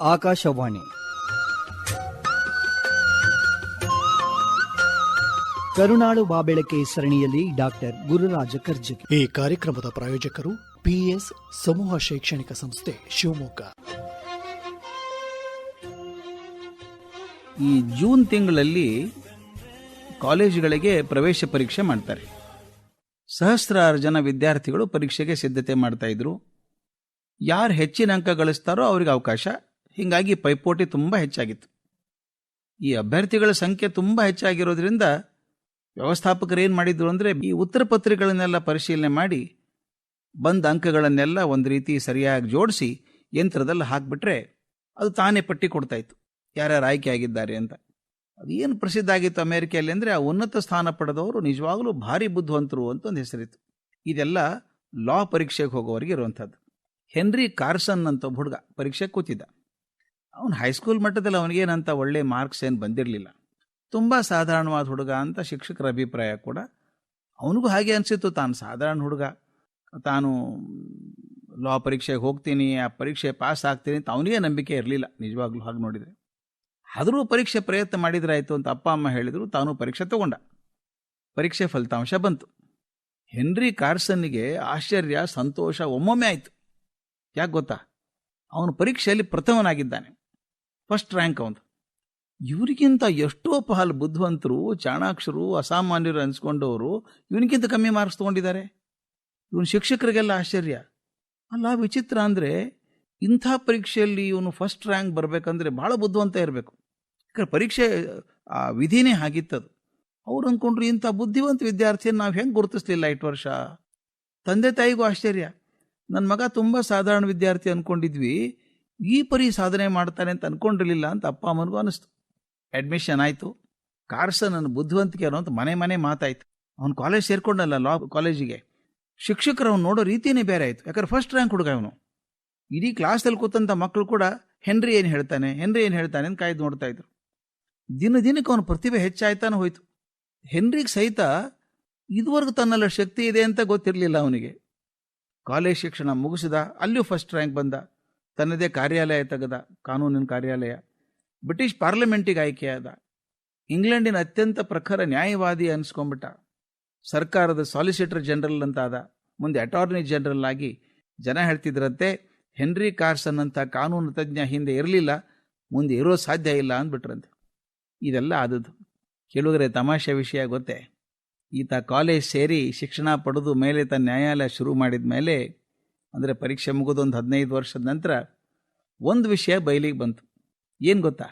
ಆಕಾಶವಾಣಿ. ಕರುನಾಳು ಬಾಬೆಳಕೆ ಸರಣಿಯಲ್ಲಿ ಡಾಕ್ಟರ್ ಗುರುರಾಜ ಕರ್ಜಗಿ ಈ ಕಾರ್ಯಕ್ರಮದ ಪ್ರಾಯೋಜಕರು ಪಿಎಸ್ ಸಮೂಹ ಶೈಕ್ಷಣಿಕ ಸಂಸ್ಥೆ ಶಿವಮೊಗ್ಗ. ಈ ಜೂನ್ ತಿಂಗಳಲ್ಲಿ ಕಾಲೇಜುಗಳಿಗೆ ಪ್ರವೇಶ ಪರೀಕ್ಷೆ ಮಾಡ್ತಾರೆ. ಸಹಸ್ರಾರು ಜನ ವಿದ್ಯಾರ್ಥಿಗಳು ಪರೀಕ್ಷೆಗೆ ಸಿದ್ಧತೆ ಮಾಡ್ತಾ ಇದ್ರು. ಯಾರು ಹೆಚ್ಚಿನ ಅಂಕ ಗಳಿಸ್ತಾರೋ ಅವ್ರಿಗೆ ಅವಕಾಶ ಹೀಗಾಗಿ ಪೈಪೋಟಿ ತುಂಬ ಹೆಚ್ಚಾಗಿತ್ತು. ಈ ಅಭ್ಯರ್ಥಿಗಳ ಸಂಖ್ಯೆ ತುಂಬ ಹೆಚ್ಚಾಗಿರೋದ್ರಿಂದ ವ್ಯವಸ್ಥಾಪಕರು ಏನು ಮಾಡಿದ್ರು ಅಂದರೆ ಈ ಉತ್ತರ ಪತ್ರಿಕೆಗಳನ್ನೆಲ್ಲ ಪರಿಶೀಲನೆ ಮಾಡಿ ಬಂದ ಅಂಕಗಳನ್ನೆಲ್ಲ ಒಂದು ರೀತಿ ಸರಿಯಾಗಿ ಜೋಡಿಸಿ ಯಂತ್ರದಲ್ಲಿ ಹಾಕಿಬಿಟ್ರೆ ಅದು ತಾನೇ ಪಟ್ಟಿ ಕೊಡ್ತಾ ಇತ್ತು. ಯಾರ್ಯಾರು ಆಯ್ಕೆ ಆಗಿದ್ದಾರೆ ಅಂತ. ಅದು ಪ್ರಸಿದ್ಧ ಆಗಿತ್ತು ಅಮೇರಿಕೆಯಲ್ಲಿ ಅಂದರೆ ಆ ಉನ್ನತ ಸ್ಥಾನ ಪಡೆದವರು ನಿಜವಾಗಲೂ ಭಾರಿ ಬುದ್ಧಿವಂತರು ಅಂತ ಒಂದು ಹೆಸರಿತ್ತು. ಇದೆಲ್ಲ ಲಾ ಪರೀಕ್ಷೆಗೆ ಹೋಗೋವರೆಗೆ ಇರುವಂಥದ್ದು. ಹೆನ್ರಿ ಕಾರ್ಸನ್ ಅಂತ ಹುಡುಗ ಪರೀಕ್ಷೆಗೆ ಕೂತಿದ್ದ. ಅವನು ಹೈಸ್ಕೂಲ್ ಮಟ್ಟದಲ್ಲಿ ಅವನಿಗೇನಂತ ಒಳ್ಳೆ ಮಾರ್ಕ್ಸ್ ಏನು ಬಂದಿರಲಿಲ್ಲ. ತುಂಬ ಸಾಧಾರಣವಾದ ಹುಡುಗ ಅಂತ ಶಿಕ್ಷಕರ ಅಭಿಪ್ರಾಯ ಕೂಡ ಅವನಿಗೂ ಹಾಗೆ ಅನಿಸಿತ್ತು. ತಾನು ಸಾಧಾರಣ ಹುಡುಗ. ತಾನು ಲಾ ಪರೀಕ್ಷೆಗೆ ಹೋಗ್ತೀನಿ, ಆ ಪರೀಕ್ಷೆ ಪಾಸ್ ಆಗ್ತೀನಿ ಅಂತ ಅವನಿಗೆ ನಂಬಿಕೆ ಇರಲಿಲ್ಲ. ನಿಜವಾಗ್ಲೂ ಹಾಗೆ ನೋಡಿದರೆ. ಆದರೂ ಪರೀಕ್ಷೆ ಪ್ರಯತ್ನ ಮಾಡಿದ್ರಾಯ್ತು ಅಂತ ಅಪ್ಪ, ಅಮ್ಮ ಹೇಳಿದರು, ತಾನು ಪರೀಕ್ಷೆ ತಗೊಂಡ. ಪರೀಕ್ಷೆ ಫಲಿತಾಂಶ ಬಂತು. ಹೆನ್ರಿ ಕಾರ್ಸನ್ಗೆ ಆಶ್ಚರ್ಯ, ಸಂತೋಷ ಒಮ್ಮೊಮ್ಮೆ ಆಯಿತು. ಯಾಕೆ ಗೊತ್ತಾ? ಅವನು ಪರೀಕ್ಷೆಯಲ್ಲಿ ಪ್ರಥಮನಾಗಿದ್ದಾನೆ. ಫಸ್ಟ್ ರ್ಯಾಂಕ್ ಅವನು ಇವರಿಗಿಂತ ಎಷ್ಟೋ ಪಾಲ್ ಬುದ್ಧಿವಂತರು, ಚಾಣಾಕ್ಷರು, ಅಸಾಮಾನ್ಯರು ಅನ್ಸ್ಕೊಂಡವರು ಇವನಿಗಿಂತ ಕಮ್ಮಿ ಮಾರ್ಕ್ಸ್ ತೊಗೊಂಡಿದ್ದಾರೆ. ಇವನು ಶಿಕ್ಷಕರಿಗೆಲ್ಲ ಆಶ್ಚರ್ಯ. ಅಲ್ಲ, ವಿಚಿತ್ರ ಅಂದರೆ ಇಂಥ ಪರೀಕ್ಷೆಯಲ್ಲಿ ಇವನು ಫಸ್ಟ್ ರ್ಯಾಂಕ್ ಬರಬೇಕಂದ್ರೆ ಭಾಳ ಬುದ್ಧಿವಂತ ಇರಬೇಕು. ಯಾಕಂದ್ರೆ ಪರೀಕ್ಷೆ, ಆ, ವಿಧಿನೇ ಹಾಗಿತ್ತದು. ಅವ್ರು ಅಂದ್ಕೊಂಡ್ರು ಇಂಥ ಬುದ್ಧಿವಂತ ವಿದ್ಯಾರ್ಥಿಯನ್ನು ನಾವು ಹೆಂಗೆ ಗುರುತಿಸ್ಲಿಲ್ಲ ಐಟ್ ವರ್ಷ? ತಂದೆ ತಾಯಿಗೂ ಆಶ್ಚರ್ಯ. ನನ್ನ ಮಗ ತುಂಬ ಸಾಧಾರಣ ವಿದ್ಯಾರ್ಥಿ ಅಂದ್ಕೊಂಡಿದ್ವಿ ಈ ಪರಿ ಸಾಧನೆ ಮಾಡ್ತಾನೆ ಅಂತ ಅಂದ್ಕೊಂಡಿರಲಿಲ್ಲ ಅಂತ ಅಪ್ಪ ಅಮ್ಮನಿಗೂ ಅನಿಸ್ತು. ಅಡ್ಮಿಷನ್ ಆಯಿತು. ಕಾರ್ಸನ್ ನನ್ನ ಬುದ್ಧಿವಂತಿಕೆ ಅನ್ನೋ ಅಂತ ಮನೆ ಮನೆ ಮಾತಾಯ್ತು. ಅವ್ನು ಕಾಲೇಜ್ ಸೇರ್ಕೊಂಡಲ್ಲ ಲಾ ಕಾಲೇಜಿಗೆ ಶಿಕ್ಷಕರು ಅವ್ನು ನೋಡೋ ರೀತಿಯೇ ಬೇರೆ ಆಯಿತು. ಯಾಕಂದ್ರೆ ಫಸ್ಟ್ ರ್ಯಾಂಕ್ ಹುಡುಗ ಅವನು ಇಡೀ ಕ್ಲಾಸಲ್ಲಿ ಕೂತಂಥ ಮಕ್ಕಳು ಕೂಡ ಹೆನ್ರಿ ಏನು ಹೇಳ್ತಾನೆ, ಹೆನ್ರಿ ಏನು ಹೇಳ್ತಾನೆ ಅಂತ ಕಾಯ್ದು ನೋಡ್ತಾ ಇದ್ರು. ದಿನ ದಿನಕ್ಕೆ ಅವನ ಪ್ರತಿಭೆ ಹೆಚ್ಚಾಯ್ತಾನೆ ಹೋಯ್ತು. ಹೆನ್ರಿಗೆ ಸಹಿತ ಇದುವರೆಗೂ ತನ್ನೆಲ್ಲ ಶಕ್ತಿ ಇದೆ ಅಂತ ಗೊತ್ತಿರಲಿಲ್ಲ ಅವನಿಗೆ. ಕಾಲೇಜ್ ಶಿಕ್ಷಣ ಮುಗಿಸಿದ, ಅಲ್ಲಿಯೂ ಫಸ್ಟ್ ರ್ಯಾಂಕ್ ಬಂದ. ತನ್ನದೇ ಕಾರ್ಯಾಲಯ ತೆಗೆದ, ಕಾನೂನಿನ ಕಾರ್ಯಾಲಯ. ಬ್ರಿಟಿಷ್ ಪಾರ್ಲಿಮೆಂಟಿಗೆ ಆಯ್ಕೆಯಾದ. ಇಂಗ್ಲೆಂಡಿನ ಅತ್ಯಂತ ಪ್ರಖರ ನ್ಯಾಯವಾದಿ ಅನಿಸ್ಕೊಂಡ್ಬಿಟ್ಟ. ಸರ್ಕಾರದ ಸಾಲಿಸಿಟರ್ ಜನರಲ್ ಅಂತ ಆದ ಮುಂದೆ ಅಟಾರ್ನಿ ಜನರಲ್ ಆಗಿ ಜನ ಹೇಳ್ತಿದ್ರಂತೆ, ಹೆನ್ರಿ ಕಾರ್ಸನ್ ಅಂತ ಕಾನೂನು ತಜ್ಞ ಹಿಂದೆ ಇರಲಿಲ್ಲ, ಮುಂದೆ ಇರೋ ಸಾಧ್ಯ ಇಲ್ಲ ಅಂದ್ಬಿಟ್ರಂತೆ. ಇದೆಲ್ಲ ಆದದ್ದು. ಕೆಲವರೆ ತಮಾಷೆ ವಿಷಯ ಗೊತ್ತೇ? ಈತ ಕಾಲೇಜ್ ಸೇರಿ ಶಿಕ್ಷಣ ಪಡೆದು ಮೇಲೆ ತನ್ನ ನ್ಯಾಯಾಲಯ ಶುರು ಮಾಡಿದ ಮೇಲೆ ಅಂದರೆ ಪರೀಕ್ಷೆ ಮುಗಿದೊಂದು ಹದಿನೈದು ವರ್ಷದ ನಂತರ ಒಂದು ವಿಷಯ ಬಯಲಿಗೆ ಬಂತು. ಏನು ಗೊತ್ತಾ?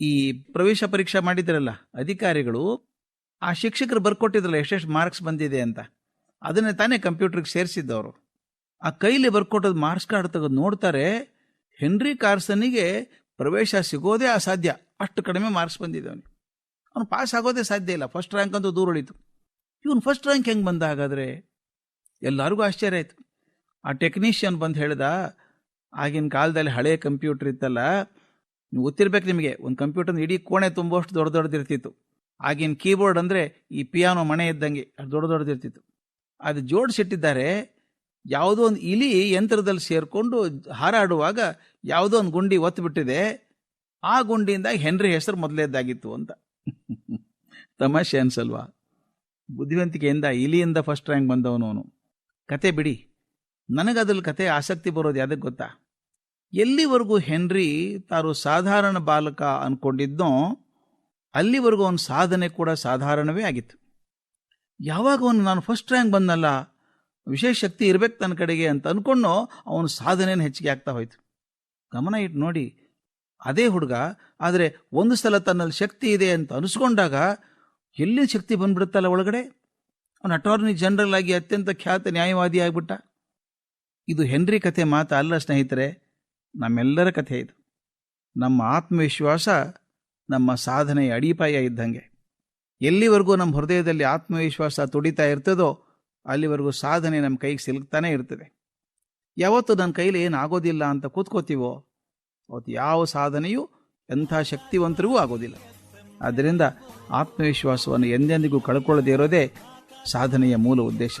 ಈ ಪ್ರವೇಶ ಪರೀಕ್ಷೆ ಮಾಡಿದ್ರಲ್ಲ, ಅಧಿಕಾರಿಗಳು ಆ ಶಿಕ್ಷಕರು ಬರ್ಕೊಟ್ಟಿದ್ರಲ್ಲ ಎಷ್ಟೆಷ್ಟು ಮಾರ್ಕ್ಸ್ ಬಂದಿದೆ ಅಂತ. ಅದನ್ನೇ ತಾನೇ ಕಂಪ್ಯೂಟರ್ಗೆ ಸೇರಿಸಿದ್ದವರು. ಆ ಕೈಲಿ ಬರ್ಕೊಟ್ಟದ ಮಾರ್ಕ್ಸ್ ಕಾರ್ಡ್ ತೆಗೆದು ನೋಡ್ತಾರೆ, ಹೆನ್ರಿ ಕಾರ್ಸನಿಗೆ ಪ್ರವೇಶ ಸಿಗೋದೇ ಅಸಾಧ್ಯ. ಅಷ್ಟು ಕಡಿಮೆ ಮಾರ್ಕ್ಸ್ ಬಂದಿದೆ ಅವನಿಗೆ. ಅವನು ಪಾಸ್ ಆಗೋದೇ ಸಾಧ್ಯ ಇಲ್ಲ. ಫಸ್ಟ್ ರ್ಯಾಂಕ್ ಅಂತೂ ದೂರ ಉಳಿತು. ಇವನು ಫಸ್ಟ್ ರ್ಯಾಂಕ್ ಹೆಂಗೆ ಬಂದ ಹಾಗಾದರೆ ಎಲ್ಲರಿಗೂ ಆಶ್ಚರ್ಯ ಆಯಿತು. ಆ ಟೆಕ್ನಿಷಿಯನ್ ಬಂದು ಹೇಳಿದ, ಆಗಿನ ಕಾಲದಲ್ಲಿ ಹಳೆಯ ಕಂಪ್ಯೂಟರ್ ಇತ್ತಲ್ಲ, ನೀವು ಗೊತ್ತಿರ್ಬೇಕು ನಿಮಗೆ, ಒಂದು ಕಂಪ್ಯೂಟರ್ ಇಡೀ ಕೋಣೆ ತುಂಬುವಷ್ಟು ದೊಡ್ಡ ದೊಡ್ಡದಿರ್ತಿತ್ತು. ಆಗಿನ ಕೀಬೋರ್ಡ್ ಅಂದರೆ ಈ ಪಿಯಾನೋ ಮನೆ ಇದ್ದಂಗೆ ಅದು ದೊಡ್ಡ ದೊಡ್ಡದಿರ್ತಿತ್ತು. ಅದು ಜೋಡಿಸಿಟ್ಟಿದ್ದಾರೆ, ಯಾವುದೋ ಒಂದು ಇಲಿ ಯಂತ್ರದಲ್ಲಿ ಸೇರಿಕೊಂಡು ಹಾರಾಡುವಾಗ ಯಾವುದೋ ಒಂದು ಗುಂಡಿ ಒತ್ತುಬಿಟ್ಟಿದೆ ಆ ಗುಂಡಿಯಿಂದ ಹೆನ್ರಿ ಹೆಸರು ಮೊದಲೇದ್ದಾಗಿತ್ತು ಅಂತ. ತಮಾಷೆ ಅನ್ಸಲ್ವಾ? ಬುದ್ಧಿವಂತಿಕೆಯಿಂದ ಇಲಿಯಿಂದ ಫಸ್ಟ್ ರ್ಯಾಂಕ್ ಬಂದವನು ಅವನು. ಕತೆ ಬಿಡಿ. ನನಗದ್ರಲ್ಲಿ ಕತೆ ಆಸಕ್ತಿ ಬರೋದು ಯಾವುದಕ್ಕೆ ಗೊತ್ತಾ? ಎಲ್ಲಿವರೆಗೂ ಹೆನ್ರಿ ತಾನು ಸಾಧಾರಣ ಬಾಲಕ ಅಂದ್ಕೊಂಡಿದ್ದೋ ಅಲ್ಲಿವರೆಗೂ ಅವನ ಸಾಧನೆ ಕೂಡ ಸಾಧಾರಣವೇ ಆಗಿತ್ತು. ಯಾವಾಗ ಅವನು ನಾನು ಫಸ್ಟ್ ರ್ಯಾಂಕ್ ಬಂದಲ್ಲ ವಿಶೇಷ ಶಕ್ತಿ ಇರಬೇಕು ತನ್ನ ಕಡೆಗೆ ಅಂತ ಅಂದ್ಕೊಂಡು ಅವನ ಸಾಧನೆಯನ್ನು ಹೆಚ್ಚಿಗೆ ಆಗ್ತಾ ಹೋಯ್ತು. ಗಮನ ಇಟ್ಟು ನೋಡಿ, ಅದೇ ಹುಡುಗ, ಆದರೆ ಒಂದು ಸಲ ತನ್ನಲ್ಲಿ ಶಕ್ತಿ ಇದೆ ಅಂತ ಅನಿಸ್ಕೊಂಡಾಗ ಎಲ್ಲಿ ಶಕ್ತಿ ಬಂದ್ಬಿಡುತ್ತಲ್ಲ ಒಳಗಡೆ? ಅವನು ಅಟಾರ್ನಿ ಜನರಲ್ ಆಗಿ ಅತ್ಯಂತ ಖ್ಯಾತ ನ್ಯಾಯವಾದಿ ಆಗಿಬಿಟ್ಟ. ಇದು ಹೆನ್ರಿ ಕಥೆ ಮಾತ್ರ ಅಲ್ಲ, ಸ್ನೇಹಿತರೆ. ನಮ್ಮೆಲ್ಲರ ಕಥೆ ಇದು. ನಮ್ಮ ಆತ್ಮವಿಶ್ವಾಸ ನಮ್ಮ ಸಾಧನೆಯ ಅಡಿಪಾಯ ಇದ್ದಂಗೆ. ಎಲ್ಲಿವರೆಗೂ ನಮ್ಮ ಹೃದಯದಲ್ಲಿ ಆತ್ಮವಿಶ್ವಾಸ ತುಡಿತಾ ಇರ್ತದೋ, ಅಲ್ಲಿವರೆಗೂ ಸಾಧನೆ ನಮ್ಮ ಕೈಗೆ ಸಿಲುಕ್ತಾನೆ ಇರ್ತದೆ. ಯಾವತ್ತು ನನ್ನ ಕೈಲಿ ಏನು ಆಗೋದಿಲ್ಲ ಅಂತ ಕೂತ್ಕೋತೀವೋ, ಅವತ್ತು ಯಾವ ಸಾಧನೆಯೂ ಎಂಥ ಶಕ್ತಿವಂತರಿಗೂ ಆಗೋದಿಲ್ಲ. ಆದ್ದರಿಂದ ಆತ್ಮವಿಶ್ವಾಸವನ್ನು ಎಂದೆಂದಿಗೂ ಕಳ್ಕೊಳ್ಳದೇ ಇರೋದೇ ಸಾಧನೆಯ ಮೂಲ ಉದ್ದೇಶ.